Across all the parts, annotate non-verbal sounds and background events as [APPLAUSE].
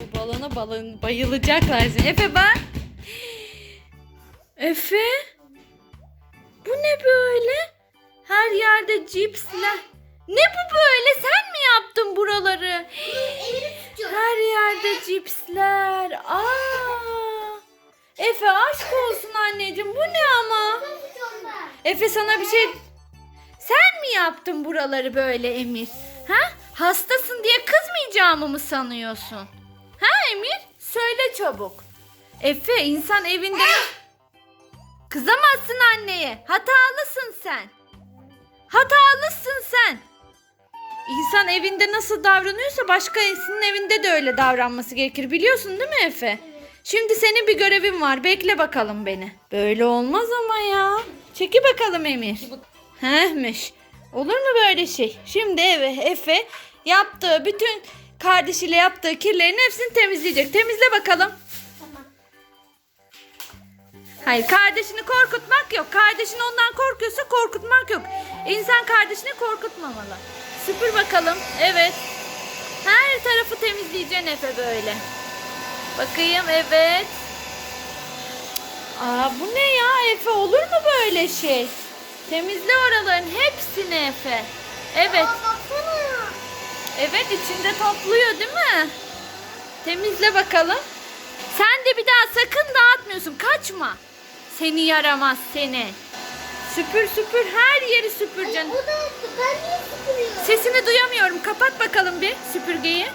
Bu balona balon bayılacaklar. şimdi. Efe bak. Efe. Bu ne böyle? Her yerde cipsler. Ne bu böyle? Sen mi yaptın buraları? Her yerde cipsler. Aa! Efe aşk olsun anneciğim. Bu ne ama? Efe sana bir şey... Sen mi yaptın buraları böyle Emir? Ha? Hastasın diye kızmayacağımı mı sanıyorsun? Söyle çabuk. Efe insan evinde... Kızamazsın anneye. Hatalısın sen. Hatalısın sen. İnsan evinde nasıl davranıyorsa başkasının evinde de öyle davranması gerekir. Biliyorsun değil mi Efe? Şimdi senin bir görevin var. Bekle bakalım beni. Böyle olmaz ama ya. Çeki bakalım Emir. Hehmiş. Olur mu böyle şey? Şimdi eve Efe yaptığı bütün kardeşiyle yaptığı kirlerin hepsini temizleyecek. Temizle bakalım. Hayır kardeşini korkutmak yok. Kardeşin ondan korkuyorsa korkutmak yok. İnsan kardeşini korkutmamalı. Süpür bakalım. Evet. Her tarafı temizleyeceksin Efe böyle. Bakayım evet. Aa bu ne ya Efe olur mu böyle şey? Temizle oraların hepsini Efe. Evet. Evet içinde topluyor değil mi? Temizle bakalım. Sen de bir daha sakın dağıtmıyorsun. Kaçma. Seni yaramaz seni. Süpür süpür her yeri süpüreceksin. Bu da ben niye sıkılıyorum? Sesini duyamıyorum. Kapat bakalım bir süpürgeyi.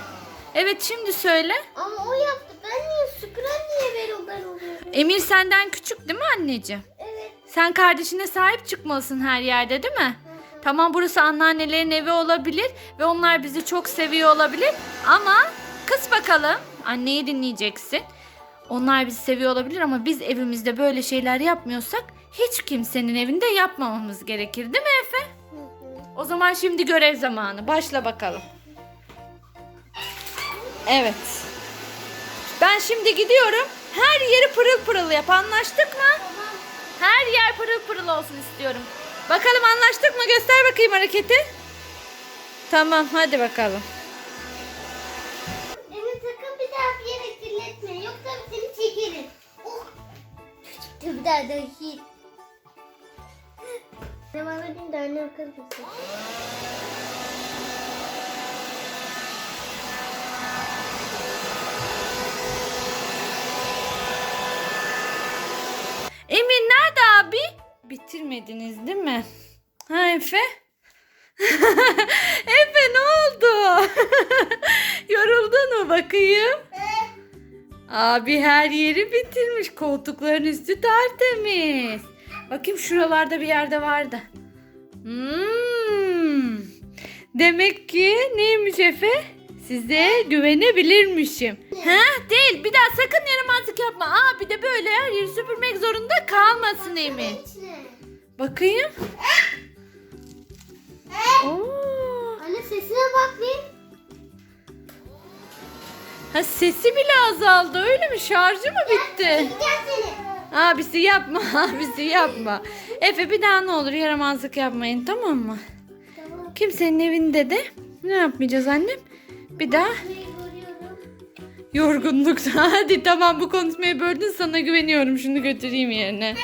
Evet şimdi söyle. Ama o yaptı. Ben niye süpüren niye ver o ben oluyorum? Emir senden küçük değil mi anneciğim? Evet. Sen kardeşine sahip çıkmalısın her yerde değil mi? Tamam burası anneannelerin evi olabilir ve onlar bizi çok seviyor olabilir ama kız bakalım anneyi dinleyeceksin. Onlar bizi seviyor olabilir ama biz evimizde böyle şeyler yapmıyorsak hiç kimsenin evinde yapmamamız gerekir değil mi Efe? O zaman şimdi görev zamanı. Başla bakalım. Evet. Ben şimdi gidiyorum. Her yeri pırıl pırıl yap. Anlaştık mı? Her yer pırıl pırıl olsun istiyorum. Bakalım anlaştık mı? Göster bakayım hareketi. Tamam hadi bakalım. Beni sakın bir daha bir yere kirletme. Yoksa seni çekerim. Oh. Bir daha da hiç. Bana dün de annem kızmasın. Emin nerede abi? Bitirmediniz değil mi? Ha Efe? [LAUGHS] Efe ne oldu? [LAUGHS] Yoruldun mu bakayım? Abi her yeri bitirmiş. Koltukların üstü tertemiz. Bakayım şuralarda bir yerde vardı. Hmm. Demek ki neymiş Efe? Size güvenebilirmişim. Ha değil. Bir daha sakın yaramazlık yapma. Aa bir de böyle her yeri süpürmek zorunda kalmasın Emin. Bakayım. Oo. Anne sesine bak bir. Ha sesi bile azaldı öyle mi? Şarjı mı bitti? Abisi yapma, [LAUGHS] abisi yapma. Efe bir daha ne olur yaramazlık yapmayın tamam mı? Tamam. Kimsenin evinde de ne yapmayacağız annem? Bir daha yorgunlukta. [LAUGHS] Hadi tamam bu konuşmayı böldün sana güveniyorum. Şunu götüreyim yerine.